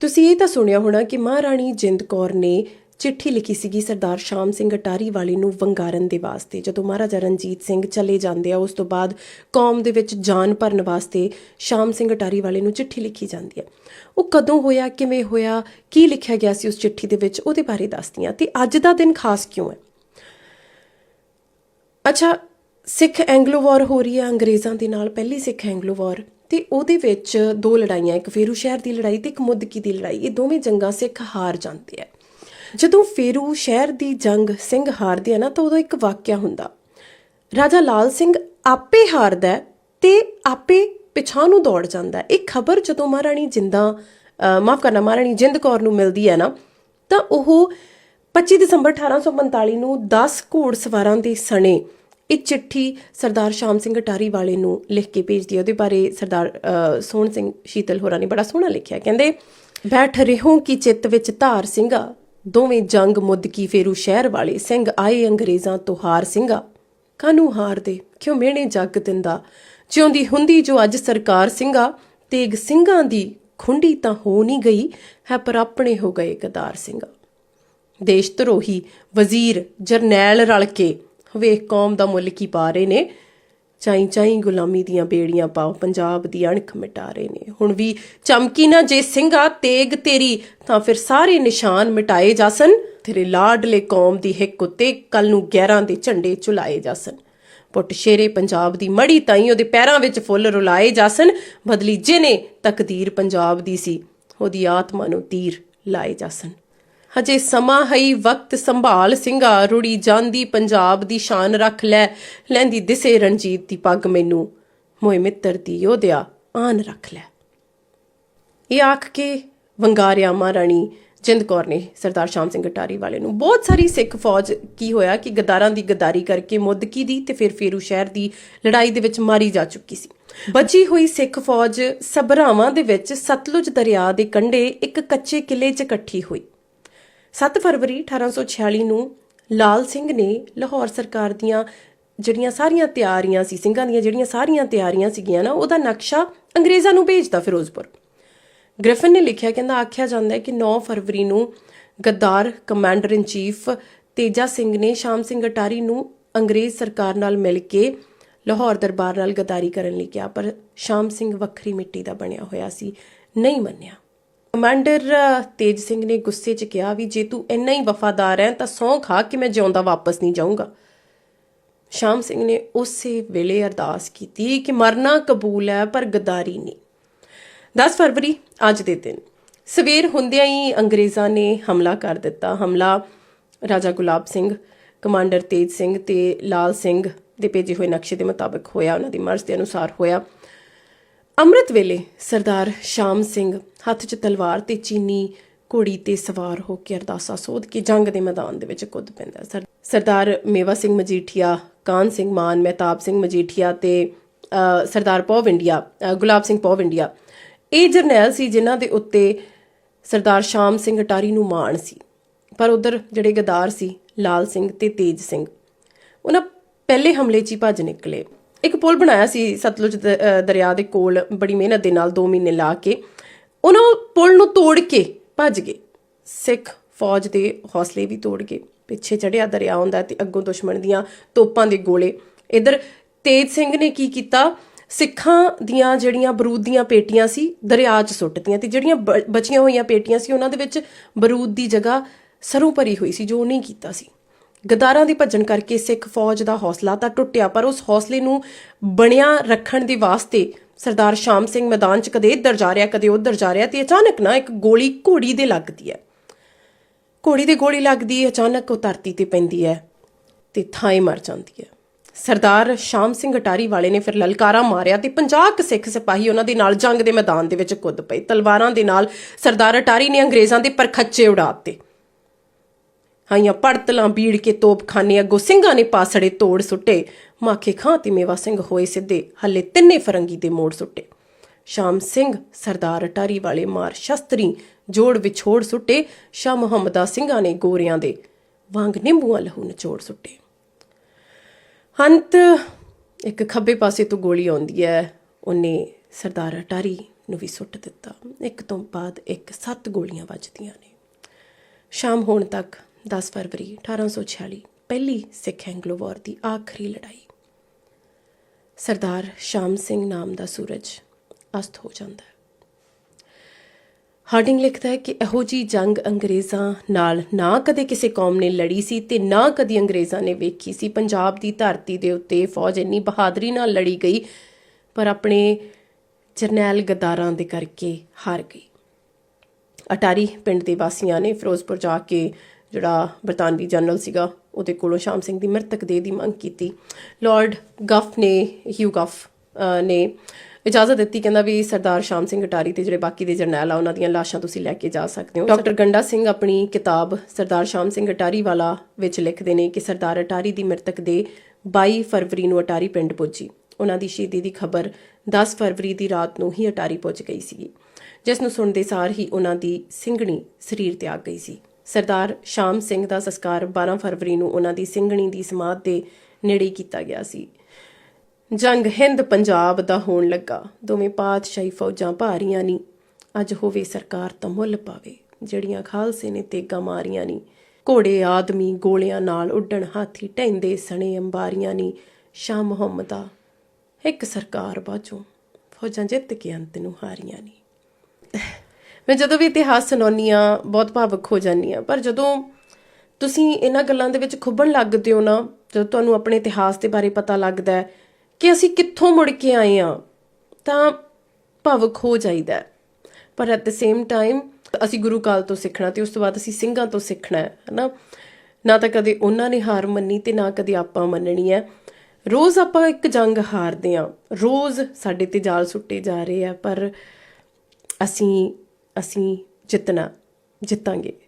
ਤੁਸੀਂ ਇਹ ਤਾਂ ਸੁਣਿਆ ਹੋਣਾ ਕਿ ਮਹਾਰਾਣੀ ਜਿੰਦ ਕੌਰ ਨੇ ਚਿੱਠੀ ਲਿਖੀ ਸੀਗੀ ਸਰਦਾਰ ਸ਼ਾਮ ਸਿੰਘ ਅਟਾਰੀ ਵਾਲੇ ਨੂੰ ਵੰਗਾਰਨ ਦੇ ਵਾਸਤੇ। ਜਦੋਂ ਮਹਾਰਾਜਾ ਰਣਜੀਤ ਸਿੰਘ ਚਲੇ ਜਾਂਦੇ ਆ, ਉਸ ਤੋਂ ਬਾਅਦ ਕੌਮ ਦੇ ਵਿੱਚ ਜਾਨ ਭਰਨ ਵਾਸਤੇ ਸ਼ਾਮ ਸਿੰਘ ਅਟਾਰੀ ਵਾਲੇ ਨੂੰ ਚਿੱਠੀ ਲਿਖੀ ਜਾਂਦੀ ਹੈ ਉਹ ਕਦੋਂ ਹੋਇਆ, ਕਿਵੇਂ ਹੋਇਆ, ਕੀ ਲਿਖਿਆ ਗਿਆ ਸੀ ਉਸ ਚਿੱਠੀ ਦੇ ਵਿੱਚ, ਉਹਦੇ ਬਾਰੇ ਦੱਸਦੀ ਹਾਂ ਤੇ ਅੱਜ ਦਾ ਦਿਨ ਖਾਸ ਕਿਉਂ ਹੈ? ਅੱਛਾ, ਸਿੱਖ ਐਂਗਲੋ ਵਾਰ ਹੋ ਰਹੀ ਹੈ, ਅੰਗਰੇਜ਼ਾਂ ਦੇ ਨਾਲ ਪਹਿਲੀ ਸਿੱਖ ਐਂਗਲੋ ਵਾਰ ਤੇ ਉਹਦੇ ਵਿੱਚ ਦੋ ਲੜਾਈਆਂ, ਇੱਕ ਫੇਰੂ ਸ਼ਹਿਰ ਦੀ ਲੜਾਈ ਤੇ ਇੱਕ ਮੁੱਦਕੀ ਦੀ ਲੜਾਈ, ਇਹ ਦੋਵੇਂ ਜੰਗਾਂ ਸਿੱਖ ਹਾਰ ਜਾਂਦੇ ਆ। ਜਦੋਂ ਫੇਰੂ ਸ਼ਹਿਰ ਦੀ ਜੰਗ ਸਿੰਘ ਹਾਰਦੇ ਆ ਨਾ, ਤਾਂ ਉਦੋਂ ਇੱਕ ਵਾਕਿਆ ਹੁੰਦਾ। ਰਾਜਾ ਲਾਲ ਸਿੰਘ ਆਪੇ ਹਾਰਦਾ ਹੈ ਤੇ ਆਪੇ ਪਿਛਾਂ ਨੂੰ ਦੌੜ ਜਾਂਦਾ ਇਹ ਖਬਰ ਜਦੋਂ ਮਹਾਰਾਣੀ ਜਿੰਦਾ ਮਾਫ ਕਰਨਾ, ਮਹਾਰਾਣੀ ਜਿੰਦ ਕੌਰ ਨੂੰ ਮਿਲਦੀ ਹੈ ਨਾ, ਤਾਂ ਉਹ 25 ਦਸੰਬਰ 1845 ਨੂੰ 10 ਘੋੜਸਵਾਰਾਂ ਦੇ ਸਣੇ ਇਹ ਚਿੱਠੀ ਸਰਦਾਰ ਸ਼ਾਮ ਸਿੰਘ ਅਟਾਰੀ ਵਾਲੇ ਨੂੰ ਲਿਖ ਕੇ ਭੇਜਦੀ ਹੈ। ਉਹਦੇ ਬਾਰੇ ਸਰਦਾਰ ਸੋਹਣ ਸਿੰਘ ਸ਼ੀਤਲ ਹੋਰਾਂ ਨੇ ਬੜਾ ਸੋਹਣਾ ਲਿਖਿਆ। ਕਹਿੰਦੇ, ਬੈਠ ਰਹੋ ਕੀ ਚਿੱਤ ਵਿੱਚ ਧਾਰ ਸਿੰਘਾ, ਦੋਵੇਂ ਜੰਗ ਮੁੱਦ ਕੀ ਫੇਰੂ ਸ਼ਹਿਰ ਵਾਲੇ, ਸਿੰਘ ਆਏ ਅੰਗਰੇਜ਼ਾਂ ਤੋਂ ਹਾਰ ਸਿੰਘਾ। ਕਾਨੂੰ ਹਾਰ ਦੇ? ਕਿਉਂ ਮਿਹਣੇ ਜੱਗ ਦਿੰਦਾ? ਜਿਉਂਦੀ ਹੁੰਦੀ ਜੋ ਅੱਜ ਸਰਕਾਰ ਸਿੰਘਾ, ਤੇਗ ਸਿੰਘਾਂ ਦੀ ਖੁੰਡੀ ਤਾਂ ਹੋ ਨਹੀਂ ਗਈ, ਹੈ ਪਰ ਆਪਣੇ ਹੋ ਗਏ ਗਦਾਰ ਸਿੰਘਾ। ਦੇਸ਼ ਧਰੋਹੀ ਵਜ਼ੀਰ ਜਰਨੈਲ ਰਲ ਕੇ ਵੇਖ ਕੌਮ ਦਾ ਮੁੱਲ ਕੀ ਪਾ ਰਹੇ ਨੇ। ਚਾਈ ਚਾਈ ਗੁਲਾਮੀ ਦੀਆਂ ਬੇੜੀਆਂ ਪਾਓ, ਪੰਜਾਬ ਦੀ ਅਣਖ ਮਿਟਾ ਰਹੇ ਨੇ। ਹੁਣ ਵੀ ਚਮਕੀ ਨਾ ਜੇ ਸਿੰਘਾ, ਤੇਗ ਤੇਰੀ, ਤਾਂ ਫਿਰ ਸਾਰੇ ਨਿਸ਼ਾਨ ਮਿਟਾਏ ਜਾਸਨ। ਤੇਰੇ ਲਾਡਲੇ ਕੌਮ ਦੀ ਹਿੱਕ ਉੱਤੇ ਕੱਲ ਨੂੰ 11 ਦੇ ਝੰਡੇ ਝੁਲਾਏ ਜਾਸਨ। ਪੁੱਟ ਸ਼ੇਰੇ ਪੰਜਾਬ ਦੀ ਮੜੀ ਤਾਈ ਉਹਦੇ ਪੈਰਾਂ ਵਿੱਚ ਫੁੱਲ ਰੁਲਾਏ ਜਾਸਨ। ਬਦਲੀ ਜਿਹਨੇ ਤਕਦੀਰ ਪੰਜਾਬ ਦੀ ਸੀ, ਉਹਦੀ ਆਤਮਾ ਨੂੰ ਤੀਰ ਲਾਏ ਜਾਸਨ। ਹਜੇ ਸਮਾਂ ਹਈ, ਵਕਤ ਸੰਭਾਲ ਸਿੰਘਾ ਰੁੜੀ ਜਾਂਦੀ ਪੰਜਾਬ ਦੀ ਸ਼ਾਨ ਰੱਖ ਲੈ। ਲੈਂਦੀ ਦਿਸੇ ਰਣਜੀਤ ਦੀ ਪੱਗ ਮੈਨੂੰ। ਮੋਏ ਮਿੱਤਰ ਦੀ ਯੋਧਿਆ ਆਨ ਰੱਖ ਲੈ। ਇਹ ਆਖ ਕੇ ਵੰਗਾਰਿਆ ਮਹਾਰਾਣੀ ਜਿੰਦ ਕੌਰ ਨੇ ਸਰਦਾਰ ਸ਼ਾਮ ਸਿੰਘ ਅਟਾਰੀ ਵਾਲੇ ਨੂੰ। ਬਹੁਤ ਸਾਰੀ ਸਿੱਖ ਫੌਜ ਕੀ ਹੋਇਆ ਕਿ ਗਦਾਰਾਂ ਦੀ ਗਦਾਰੀ ਕਰਕੇ ਮੁੱਦਕੀ ਦੀ ਤੇ ਫਿਰ ਫੇਰੂ ਸ਼ਹਿਰ ਦੀ ਲੜਾਈ ਦੇ ਵਿੱਚ ਮਾਰੀ ਜਾ ਚੁੱਕੀ ਸੀ। ਬਚੀ ਹੋਈ ਸਿੱਖ ਫੌਜ ਸਭਰਾਵਾਂ ਦੇ ਵਿੱਚ ਸਤਲੁਜ ਦਰਿਆ ਦੇ ਕੰਢੇ ਇੱਕ ਕੱਚੇ ਕਿਲੇ 'ਚ ਇਕੱਠੀ ਹੋਈ। 7 ਫਰਵਰੀ 1846 ਨੂੰ ਲਾਲ ਸਿੰਘ ਨੇ ਲਾਹੌਰ ਸਰਕਾਰ ਦੀਆਂ ਜਿਹੜੀਆਂ ਸਾਰੀਆਂ ਤਿਆਰੀਆਂ ਸੀ, ਸਿੰਘਾਂ ਦੀਆਂ ਜਿਹੜੀਆਂ ਸਾਰੀਆਂ ਤਿਆਰੀਆਂ ਸੀਗੀਆਂ ਨਾ, ਉਹਦਾ ਨਕਸ਼ਾ ਅੰਗਰੇਜ਼ਾਂ ਨੂੰ ਭੇਜਦਾ ਫਿਰੋਜ਼ਪੁਰ। ਗ੍ਰਿਫਨ ਨੇ ਲਿਖਿਆ, ਕਹਿੰਦਾ, ਆਖਿਆ ਜਾਂਦਾ ਹੈ ਕਿ 9 ਫਰਵਰੀ ਨੂੰ ਗੱਦਾਰ commander in chief Teja Singh ਨੇ ਸ਼ਾਮ ਸਿੰਘ ਅਟਾਰੀ ਨੂੰ ਅੰਗਰੇਜ਼ ਸਰਕਾਰ ਨਾਲ ਮਿਲ ਕੇ ਲਾਹੌਰ ਦਰਬਾਰ ਨਾਲ ਗਦਾਰੀ ਕਰਨ ਲਈ ਕਿਹਾ, ਪਰ ਸ਼ਾਮ ਸਿੰਘ ਵੱਖਰੀ ਮਿੱਟੀ ਦਾ ਬਣਿਆ ਹੋਇਆ ਸੀ, ਨਹੀਂ ਮੰਨਿਆ। ਕਮਾਂਡਰ ਤੇਜ ਸਿੰਘ ਨੇ ਗੁੱਸੇ 'ਚ ਕਿਹਾ ਵੀ ਜੇ ਤੂੰ ਇੰਨਾ ਹੀ ਵਫਾਦਾਰ ਹੈ ਤਾਂ ਸੌਂ ਖਾ ਕਿ ਮੈਂ ਜਿਉਂਦਾ ਵਾਪਸ ਨਹੀਂ ਜਾਊਂਗਾ। ਸ਼ਾਮ ਸਿੰਘ ਨੇ ਉਸੇ ਵੇਲੇ ਅਰਦਾਸ ਕੀਤੀ ਕਿ ਮਰਨਾ ਕਬੂਲ ਹੈ ਪਰ ਗਦਾਰੀ ਨਹੀਂ। 10 ਫਰਵਰੀ, ਅੱਜ ਦੇ ਦਿਨ। ਸਵੇਰ ਹੁੰਦਿਆਂ ਹੀ ਅੰਗਰੇਜ਼ਾਂ ਨੇ ਹਮਲਾ ਕਰ ਦਿੱਤਾ। ਹਮਲਾ ਰਾਜਾ ਗੁਲਾਬ ਸਿੰਘ, ਕਮਾਂਡਰ ਤੇਜ ਸਿੰਘ ਤੇ ਲਾਲ ਸਿੰਘ ਦੇ ਭੇਜੇ ਹੋਏ ਨਕਸ਼ੇ ਦੇ ਮੁਤਾਬਕ ਹੋਇਆ। ਉਹਨਾਂ ਦੀ ਮਰਜ਼ੀ ਦੇ ਅਨੁਸਾਰ ਹੋਇਆ। ਅੰਮ੍ਰਿਤ ਵੇਲੇ ਸਰਦਾਰ ਸ਼ਾਮ ਸਿੰਘ ਹੱਥ 'ਚ ਤਲਵਾਰ ਤੇ ਚੀਨੀ ਘੋੜੀ ਤੇ ਸਵਾਰ ਹੋ ਕੇ ਅਰਦਾਸਾ ਸੋਧ ਕੇ ਜੰਗ ਦੇ ਮੈਦਾਨ ਦੇ ਵਿੱਚ ਕੁੱਦ ਪੈਂਦਾ। ਸਰ- ਸਰਦਾਰ ਮੇਵਾ ਸਿੰਘ ਮਜੀਠੀਆ, ਕਾਨ ਸਿੰਘ ਮਾਨ, ਮਹਿਤਾਬ ਸਿੰਘ ਮਜੀਠੀਆ ਤੇ ਸਰਦਾਰ ਪੌਵ ਇੰਡੀਆ ਗੁਲਾਬ ਸਿੰਘ ਪੌਵ ਇੰਡੀਆ। ਇਹ ਜਰਨੈਲ ਸੀ ਜਿਨ੍ਹਾਂ ਦੇ ਉੱਤੇ ਸਰਦਾਰ ਸ਼ਾਮ ਸਿੰਘ ਅਟਾਰੀ ਨੂੰ ਮਾਣ ਸੀ। ਪਰ ਉਧਰ ਜਿਹੜੇ ਗਦਾਰ ਸੀ, ਲਾਲ ਸਿੰਘ ਤੇ ਤੇਜ ਸਿੰਘ, ਉਹਨਾਂ ਪਹਿਲੇ ਹਮਲੇ 'ਚ ਹੀ ਭੱਜ ਨਿਕਲੇ। ਇੱਕ ਪੁਲ ਬਣਾਇਆ ਸੀ ਸਤਲੁਜ ਦ- ਦਰਿਆ ਦੇ ਕੋਲ ਬੜੀ ਮਿਹਨਤ ਦੇ ਨਾਲ 2 ਮਹੀਨੇ ਲਾ ਕੇ। ਉਹਨਾਂ ਪੁਲ ਨੂੰ ਤੋੜ ਕੇ ਭੱਜ ਗਏ। ਸਿੱਖ ਫੌਜ ਦੇ ਹੌਸਲੇ ਵੀ ਤੋੜ ਗਏ। ਪਿੱਛੇ ਚੜਿਆ ਦਰਿਆ ਹੁੰਦਾ ਤੇ ਅੱਗੋਂ ਦੁਸ਼ਮਣ ਦੀਆਂ ਤੋਪਾਂ ਦੇ ਗੋਲੇ। ਇਧਰ ਤੇਜ ਸਿੰਘ ਨੇ ਕੀ ਕੀਤਾ? ਸਿੱਖਾਂ ਦੀਆਂ ਜਿਹੜੀਆਂ ਬਰੂਦ ਦੀਆਂ ਪੇਟੀਆਂ ਸੀ, ਦਰਿਆ 'ਚ ਸੁੱਟਤੀਆਂ ਤੇ ਜਿਹੜੀਆਂ ਬ- ਬਚੀਆਂ ਹੋਈਆਂ ਪੇਟੀਆਂ ਸੀ, ਉਹਨਾਂ ਦੇ ਵਿੱਚ ਬਰੂਦ ਦੀ ਜਗ੍ਹਾ ਸਰੋਂ ਭਰੀ ਹੋਈ ਸੀ ਜੋ ਉਹ ਨਹੀਂ ਕੀਤਾ ਸੀ। ਗਦਾਰਾਂ ਦੀ ਭੱਜਣ ਕਰਕੇ ਸਿੱਖ ਫੌਜ ਦਾ ਹੌਸਲਾ ਤਾਂ ਟੁੱਟਿਆ, ਪਰ ਉਸ ਹੌਸਲੇ ਨੂੰ ਬਣਿਆ ਰੱਖਣ ਦੇ ਵਾਸਤੇ ਸਰਦਾਰ ਸ਼ਾਮ ਸਿੰਘ ਮੈਦਾਨ 'ਚ ਕਦੇ ਇੱਧਰ ਜਾ ਰਿਹਾ, ਕਦੇ ਉੱਧਰ ਜਾ ਰਿਹਾ ਤੇ ਅਚਾਨਕ ਨਾ ਇੱਕ ਗੋਲੀ ਘੋੜੀ ਦੇ ਲੱਗਦੀ ਹੈ। ਘੋੜੀ ਦੇ ਗੋਲੀ ਲੱਗਦੀ ਹੈ, ਅਚਾਨਕ ਉਹ ਧਰਤੀ ਤੇ ਪੈਂਦੀ ਹੈ ਤੇ ਥਾਂ ਮਰ ਜਾਂਦੀ ਹੈ। ਸਰਦਾਰ ਸ਼ਾਮ ਸਿੰਘ ਅਟਾਰੀ ਵਾਲੇ ਨੇ ਫਿਰ ਲਲਕਾਰਾ ਮਾਰਿਆ ਤੇ 50 ਕੁ ਸਿੱਖ ਸਿਪਾਹੀ ਉਹਨਾਂ ਦੇ ਨਾਲ ਜੰਗ ਦੇ ਮੈਦਾਨ ਦੇ ਵਿੱਚ ਕੁੱਦ ਪਏ। ਤਲਵਾਰਾਂ ਦੇ ਨਾਲ ਸਰਦਾਰ ਅਟਾਰੀ ਨੇ ਅੰਗਰੇਜ਼ਾਂ ਦੇ ਪਰਖੱਚੇ ਉਡਾ ਉਡਾਤੇ ਹਾਈਆਂ ਪੜਤਲਾਂ ਬੀੜ ਕੇ ਤੋਪਖਾਨੇ ਅੱਗੋਂ ਸਿੰਘਾਂ ਨੇ ਪਾਸੜੇ ਤੋੜ ਸੁੱਟੇ। ਮਾਖੇ ਖਾਂ ਤੇ ਮੇਵਾ ਸਿੰਘ ਹੋਏ ਸਿੱਧੇ, ਹੱਲੇ ਤਿੰਨੇ ਫਰੰਗੀ ਦੇ ਮੋੜ ਸੁੱਟੇ। ਸ਼ਾਮ ਸਿੰਘ, ਸਰਦਾਰ ਅਟਾਰੀ ਵਾਲੇ ਮਾਰ ਸ਼ਸਤਰੀ, ਜੋੜ ਵਿਛੋੜ ਸੁੱਟੇ। ਸ਼ਾਹ ਮੁਹੰਮਦਾ ਸਿੰਘਾਂ ਨੇ ਗੋਰਿਆਂ ਦੇ ਵਾਂਗ ਨਿੰਬੂਆਂ ਲਹੂ ਨਿਚੋੜ ਸੁੱਟੇ। ਹੰਤ ਇੱਕ ਖੱਬੇ ਪਾਸੇ ਤੋਂ ਗੋਲੀ ਆਉਂਦੀ ਹੈ ਉਹਨੇ ਸਰਦਾਰ ਅਟਾਰੀ ਨੂੰ ਵੀ ਸੁੱਟ ਦਿੱਤਾ। ਇੱਕ ਤੋਂ ਬਾਅਦ ਇੱਕ ਸੱਤ ਗੋਲੀਆਂ ਵੱਜਦੀਆਂ ਨੇ। ਸ਼ਾਮ ਹੋਣ ਤੱਕ 10 ਫਰਵਰੀ 1846 ਪਹਿਲੀ ਸਿੱਖ ਐਂਗਲੋ ਵਾਰ ਦੀ ਆਖਰੀ ਲੜਾਈ। ਸਰਦਾਰ ਸ਼ਾਮ ਸਿੰਘ ਨਾਮ ਦਾ ਸੂਰਜ ਅਸਤ ਹੋ ਜਾਂਦਾ ਹੈ। ਹਾਰਡਿੰਗ ਲਿਖਦਾ ਹੈ ਕਿ ਇਹੋ ਜੀ ਜੰਗ ਅੰਗਰੇਜ਼ਾਂ ਨਾਲ ਨਾ ਕਦੇ ਕਿਸੇ ਕੌਮ ਨੇ ਲੜੀ ਸੀ ਤੇ ਨਾ ਕਦੀ ਅੰਗਰੇਜ਼ਾਂ ਨੇ ਵੇਖੀ ਸੀ। ਪੰਜਾਬ ਦੀ ਧਰਤੀ ਦੇ ਉੱਤੇ ਫੌਜ ਇੰਨੀ ਬਹਾਦਰੀ ਨਾਲ ਲੜੀ ਗਈ, ਪਰ ਆਪਣੇ ਜਰਨੈਲ ਗਦਾਰਾਂ ਦੇ ਕਰਕੇ ਹਾਰ ਗਈ। ਅਟਾਰੀ ਪਿੰਡ ਦੇ ਵਾਸੀਆਂ ਨੇ ਫਿਰੋਜ਼ਪੁਰ ਜਾ ਕੇ ਜਿਹੜਾ ਬਰਤਾਨਵੀ ਜਨਰਲ ਸੀਗਾ ਉਹਦੇ ਕੋਲੋਂ ਸ਼ਾਮ ਸਿੰਘ ਦੀ ਮ੍ਰਿਤਕ ਦੇਹ ਦੀ ਮੰਗ ਕੀਤੀ। ਲਾਰਡ ਗਫ ਨੇ ਹਿਊ ਗਫ ਨੇ ਇਜਾਜ਼ਤ ਦਿੱਤੀ ਕਹਿੰਦਾ ਵੀ ਸਰਦਾਰ ਸ਼ਾਮ ਸਿੰਘ ਅਟਾਰੀ ਤੇ ਜਿਹੜੇ ਬਾਕੀ ਦੇ ਜਰਨੈਲ ਆ ਉਹਨਾਂ ਦੀਆਂ ਲਾਸ਼ਾਂ ਤੁਸੀਂ ਲੈ ਕੇ ਜਾ ਸਕਦੇ ਹੋ। ਡਾਕਟਰ ਗੰਡਾ ਸਿੰਘ ਆਪਣੀ ਕਿਤਾਬ ਸਰਦਾਰ ਸ਼ਾਮ ਸਿੰਘ ਅਟਾਰੀ ਵਾਲਾ ਵਿੱਚ ਲਿਖਦੇ ਨੇ ਕਿ ਸਰਦਾਰ ਅਟਾਰੀ ਦੀ ਮ੍ਰਿਤਕ ਦੇ 22 ਫਰਵਰੀ ਨੂੰ ਅਟਾਰੀ ਪਿੰਡ ਪੁੱਜੀ। ਉਹਨਾਂ ਦੀ ਸ਼ਹੀਦੀ ਦੀ ਖਬਰ 10 ਫਰਵਰੀ ਦੀ ਰਾਤ ਨੂੰ ਹੀ ਅਟਾਰੀ ਪਹੁੰਚ ਗਈ ਸੀ ਜਿਸ ਨੂੰ ਸੁਣਦੇ ਸਾਰ ਹੀ ਉਹਨਾਂ ਦੀ ਸਿੰਘਣੀ ਸਰੀਰ ਤੇ ਆ ਗਈ ਸੀ। ਸਰਦਾਰ ਸ਼ਾਮ ਸਿੰਘ ਦਾ ਸੰਸਕਾਰ 12 ਫਰਵਰੀ ਨੂੰ ਉਹਨਾਂ ਦੀ ਸਿੰਘਣੀ ਦੀ ਸਮਾਧ ਦੇ ਨੇੜੇ ਕੀਤਾ ਗਿਆ ਸੀ। ਜੰਗ ਹਿੰਦ ਪੰਜਾਬ ਦਾ ਹੋਣ ਲੱਗਾ। ਦੋਵੇਂ ਪਾਤਸ਼ਾਹੀ ਫੌਜਾਂ ਭਾਰੀਆਂ ਨਹੀਂ ਅੱਜ ਹੋਵੇ ਸਰਕਾਰ ਤਾਂ ਮੁੱਲ ਪਾਵੇ। ਜਿਹੜੀਆਂ ਖਾਲਸੇ ਨੇ ਤੇਗਾ ਮਾਰੀਆਂ ਨਹੀਂ ਘੋੜੇ ਆਦਮੀ ਗੋਲਿਆਂ ਨਾਲ ਉੱਡਣ, ਹਾਥੀ ਟੈਂਦੇ ਸਣੇ ਅੰਬਾਰੀਆਂ ਨੀ। ਸ਼ਾਹ ਮੁਹੰਮਦਾ ਇੱਕ ਸਰਕਾਰ ਬਾਝੋਂ ਫੌਜਾਂ ਜਿੱਤ ਕੇ ਅੰਤ ਨੂੰ ਹਾਰੀਆਂ ਨੀ। ਮੈਂ ਜਦੋਂ ਵੀ ਇਤਿਹਾਸ ਸੁਣਾਉਂਦੀ ਆ ਬਹੁਤ ਭਾਵੁਕ ਹੋ ਜਾਂਦੀ ਆ ਪਰ ਜਦੋਂ ਤੁਸੀਂ ਇਹਨਾਂ ਗੱਲਾਂ ਦੇ ਵਿੱਚ ਖੁੱਬਣ ਲੱਗਦੇ ਹੋ ਨਾ, ਜਦੋਂ ਤੁਹਾਨੂੰ ਆਪਣੇ ਇਤਿਹਾਸ ਦੇ ਬਾਰੇ ਪਤਾ ਲੱਗਦਾ ਹੈ ਕਿ ਅਸੀਂ ਕਿੱਥੋਂ ਮੁੜ ਕੇ ਆਏ ਆ ਤਾਂ ਭਾਵੁਕ ਹੋ ਜਾਈਦਾ ਪਰ ਐਟ ਦ ਸੇਮ ਟਾਈਮ ਅਸੀਂ ਗੁਰੂ ਕਾਲ ਤੋਂ ਸਿੱਖਣਾ ਤੇ ਉਸ ਤੋਂ ਬਾਅਦ ਅਸੀਂ ਸਿੰਘਾਂ ਤੋਂ ਸਿੱਖਣਾ ਹੈ, ਹਨਾ? ਨਾ ਤਾਂ ਕਦੇ ਉਹਨਾਂ ਨੇ ਹਾਰ ਮੰਨੀ ਤੇ ਨਾ ਕਦੇ ਆਪਾਂ ਮੰਨਣੀ ਹੈ। ਰੋਜ਼ ਆਪਾਂ ਇੱਕ ਜੰਗ ਹਾਰਦੇ ਆ ਰੋਜ਼ ਸਾਡੇ ਤੇ ਜਾਲ ਸੁੱਟੇ ਜਾ ਰਹੇ ਆ, ਪਰ ਅਸੀਂ ਅਸੀਂ ਜਿੱਤਣਾ ਜਿੱਤਾਂਗੇ।